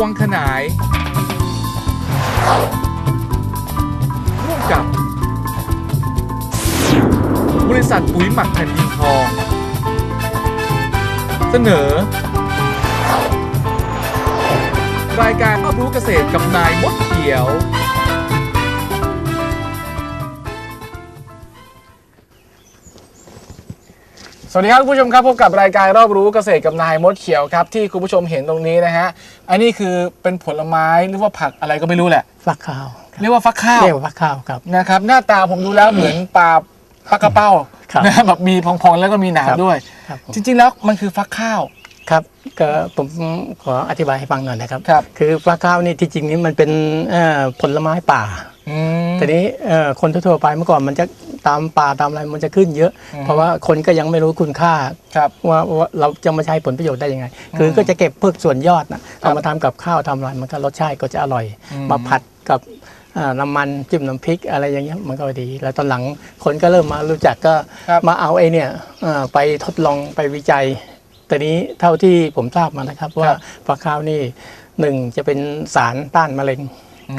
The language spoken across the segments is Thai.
วังขนาย ร่วมกับ บริษัทปุ๋ยหมักแผ่นดินทอง เสนอ รายการรอบรู้เกษตรกับนายมดเขียว สวัสดีครับคุณผู้ชมครับพบกับรายการรอบรู้เกษตรกับนายมดเขียวครับที่คุณผู้ชมเห็นตรงนี้นะฮะอันนี้คือเป็นผลไม้หรือว่าผักอะไรก็ไม่รู้แหละ ฟักข้าวครับเรียกว่าฟักข้าวเรียกว่าฟักข้าวครับ นะครับหน้าตาผมดูแล้วเหมือนปลาปลากระเป้าครับนะแบบมีพองๆแล้วก็มีหนามครับ ด้วย ครับผมจริงๆแล้วมันคือฟักข้าว ครับก็ผมขออธิบายให้ฟังหน่อยนะครับ ครับ คือฟักข้าวนี่ที่จริงนี่มันเป็นเอ่อผลไม้ป่าอืม ทีนี้เอ่อคนทั่วๆไปเมื่อก่อนมันจะ ตามป่าตามอะไรมันจะขึ้นเยอะอืมเพราะว่าคนก็ยังไม่รู้คุณค่าครับว่าว่าเราจะมาใช้ผลประโยชน์ได้ยังไง คือก็จะเก็บเพิกส่วนยอดนะครัเอาบมาทำกับข้าวทำอะไรมันก็รสชาติก็จะอร่อยอืมมาผัดกับอ่าน้ำมันจิ้มน้ำพริกอะไรอย่างเงี้ยมันก็ดี แล้วตอนหลังคนก็เริ่มมารู้จักก็ครับมาเอาไอ้เนี่ยอ่าไปทดลองไปวิจัยแต่นี้เท่าที่ผมทราบมานะครับ ว่าฟักข้าวนี่หนึ่งจะเป็นสารต้านมะเร็ง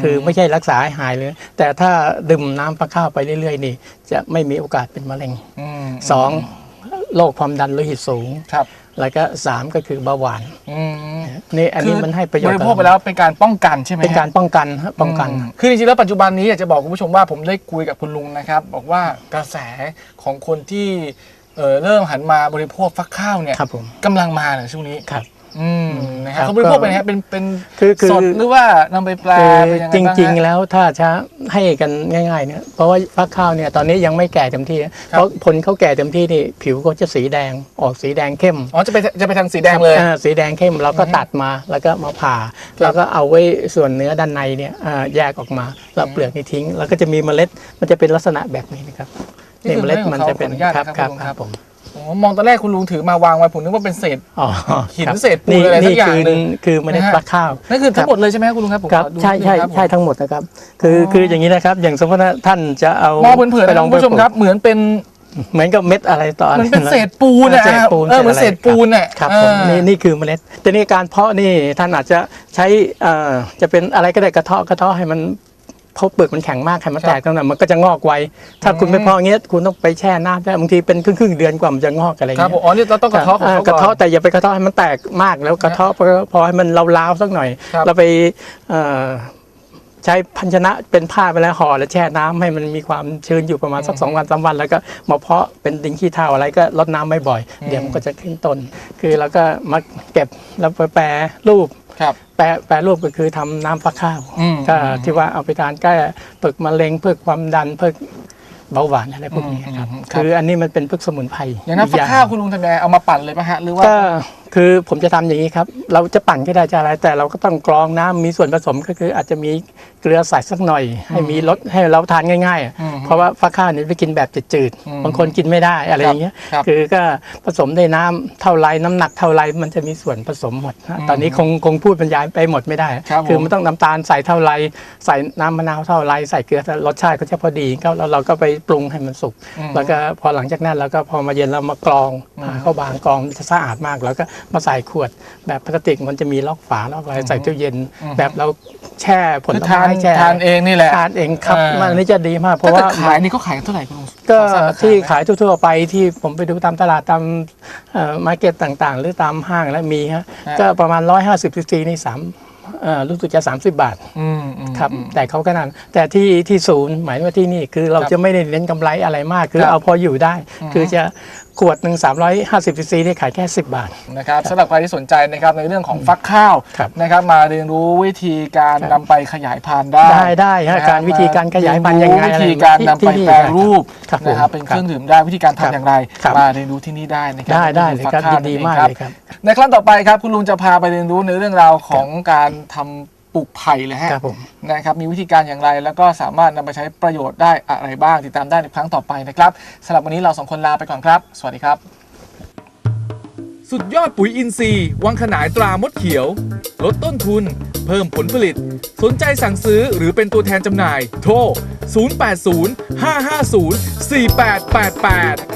คือไม่ใช่รักษาให้หายเลย แต่ถ้าดื่มน้ำฟักข้าวไปเรื่อยๆ นี่ จะไม่มีโอกาสเป็นมะเร็งอืมสองโรคความดันโลหิตสูงครับแล้วก็สามก็คือเบาหวานอืมนี่อันนี้มันให้ประโยชบน์ริโภคไปแล้วเป็นการป้องกันใช่ไหมเป็นฮะการป้องกันฮะป้องกันมคือจริงๆแล้วปัจจุบันนี้อยากจะบอกคุณผู้ชมว่าผมได้คุยกับคุณลุงนะครับ บอกว่ากระแสของคนที่เอ่อเริ่มหันมาบริโภคฟักข้าวเนี่ยครับผมกำลังมาในช่วงนี้ครับ อืมนะคฮะรับเขาบริโภคเป็นไงฮะเป็นเป็นคือคือ สดหรือว่านำไปแปลคือเป็นยังไงจบ้างริงฮะๆแล้วถ้าจะให้กันง่ายๆเนี่ยเพราะว่าฟักข้าวเนี่ยตอนนี้ยังไม่แก่เต็มที่ เพราะผลเขาแก่เต็มที่นี่ผิวก็จะสีแดงออกสีแดงเข้มอ๋อจะไปจะไปทางสีแดงเลย อ่าสีแดงเข้มเราก็ตัดมาแล้วก็มาผ่า แล้วก็เอาไว้ส่วนเนื้อด้านในเนี่ยอ่าแยกออกมาแล้วเปลือกนี่ทิ้ง แล้วก็จะมีเมล็ดมันจะเป็นลักษณะแบบนี้นะครับนี่คือเมล็ดมันจะเป็นเมล็ดของเขาขออนุญาตครับนะครับครับคุณลุงครับครับผมอ๋อ มองตอนแรกคุณลุงถือมาวางไว้ผมนึกว่าเป็นเศษอ๋อหินครับเศษปูนอะไรสักอย่างคืหนึ่งคือเมล็ดนะฮะฟักข้าวนั่นคือทั้งหมดเลยใช่ไหมครับคุณลุงครับผมครับขอดูใช่ใช่นิดนึงครับผมใช่ทั้งหมดนะครับ คือออคืออย่างนี้นะครับ อย่างสมมติว่าท่านจะเอามองเผินๆไปนะลองคุณผู้ชมไปปลูกครับเหมือนเป็นเหมือนกับเม็ดอะไรต่ออะไรมันเป็นเศษปูนอะเศษปูนเออเหมือนเศษปูนอะครับเออผมนี่นี่คือเมล็ด แต่นี่การเพาะนี่ท่านอาจจะใช้เอ่อจะเป็นอะไรก็ได้กระเทาะกระเทาะให้มัน เพราะเปลือกมันแข็งมากให้มันแตกตรงนั้นมันก็จะงอกไวถ้าคุณไม่เพาะอย่างเงี้ยคุณต้องไปแช่น้ำได้บางทีเป็นครึ่งๆเดือนกว่ามันจะงอกอะไรอย่างครับเงี้ผมอ๋อนี่เราต้องกระเทาะของอ่เขากระก่อเทาะนแต่อย่าไปกระเทาะให้มันแตกมากแล้วกระเทาะพอพอให้มันเล้าวๆสักหน่อย ครับ เราไปเอ่อใช้ภาชนะเป็นผ้าไปแล้วห่อแล้วแช่น้ำให้มันมีความชื้นอยู่ประมาณสักสองวันสามวัน แล้วก็มาเพาะเป็นดินขี้เถ้าอะไรก็รดน้ำไม่บ่อยๆเดี๋ยวมันก็จะขึ้นต้น คือเราก็มาเก็บแล้วไปแปรรูป ครับแปรแปรรูปก็คือทำน้ำฟักข้าวอืมก็ที่ว่าเอาไปทานแก้เพิกมะเร็งเพิกความดันเพิกเบาหวานอะไรพวกนี้ครับอืมครับคืออันนี้มันเป็นพวกสมุนไพรอย่างนั้นกฟักข้าวคุณลุงทำยังไงเอามาปั่นเลยป่ะฮะหรือว่าก็คือผมจะทำอย่างนี้ครับ เราจะปั่นก็ได้จะอะไร แต่เราก็ต้องกรองน้ำมีส่วนผสมก็คืออาจจะมีเกลือใส่สักหน่อย ให้มีรสให้เราทานง่ายอืมๆ เพราะว่าฟักข้าวเนี่ยไปกินแบบจืดอืมๆบางคนกินไม่ได้อะไรอย่างเงี้ยครับคือก็ผสมในน้ำเท่าไรน้ำหนักเท่าไรมันจะมีส่วนผสมหมดนะตอนนี้คงคงพูดบรรยายไปหมดไม่ได้ครับผมอมันต้องน้ำตาลใส่เท่าไรใส่น้ำมะนาวเท่าไรใส่เกลือรสชาติก็จะพอดีก็แล้วเราก็ไปปรุงให้มันสุกอืมแล้วก็พอหลังจากนั้นเราก็พอมาเย็นเรามากรองอืมหาเข้าบางกรองจะสะอาดมากแล้วก็มาใส่ขวดแบบพลาสติกมันจะมีล็อกฝาล็อกอะไรใส่ตู้เย็นอืมแบบเราแช่ผลคือไม้ทานแช่ทานเองนี่แหละทานเองครับเออมันอันนี้จะดีมากเพถ้าราะเกิดว่าขายนี่เขาขายเท่าไหร่คุณลุงก็ขอทราบราคาที่ไหมขายทั่วๆไปที่ผมไปดูตามตลาดตามมาร์เก็ตต่างๆ หรือตามห้างแล้วมีฮะฮะก็ประมาณ 150ซีซีนี่สามเอ่อรู้สึกจะ 30 บาทอืมอืมครับอืมแต่เขาก็นั่นแต่ที่ที่ศูนย์หมายว่าที่นี่คือเราครับจะไม่ได้เน้นกำไรอะไรมาก คือครับเอาพออยู่ได้อือฮึคือจะ ขวดหนึ่ง350ซีซีนี่ขายแค่ 10 บาท นะครับสำหรับใครที่สนใจนะครับในเรื่องของฟักข้าวครับ นะครับ มาเรียนรู้วิธีการครับนำไปขยายพันธุ์ได้ได้ได้ฮะนะการวิธีการขยายพันธุ์ยังไงเรีนอะไรรู้วิธีการนำที่ไปที่แปรรูปครับนะครับผมเป็นเครื่องดื่มได้วิธีการครับทำอย่างไร ครับ มาเรียนรู้ที่นี่ได้นะครัได้ได้เลยครับฟัยิข้วนดีนั่นองมากครับเลยครับ ในครั้งต่อไปครับคุณลุงจะพาไปเรียนรู้ในเรื่องราวของการทำ ปลูกไผ่เลยฮะครับผม นะครับมีวิธีการอย่างไร แล้วก็สามารถนำไปใช้ประโยชน์ได้อะไรบ้างติดตามได้ในครั้งต่อไปนะครับสำหรับวันนี้เราสองคนลาไปก่อนครับ สวัสดีครับ สุดยอดปุ๋ยอินทรีย์วังขนายตรามดเขียว ลดต้นทุน เพิ่มผลผลิต สนใจสั่งซื้อหรือเป็นตัวแทนจำหน่าย โทร 080 550 4888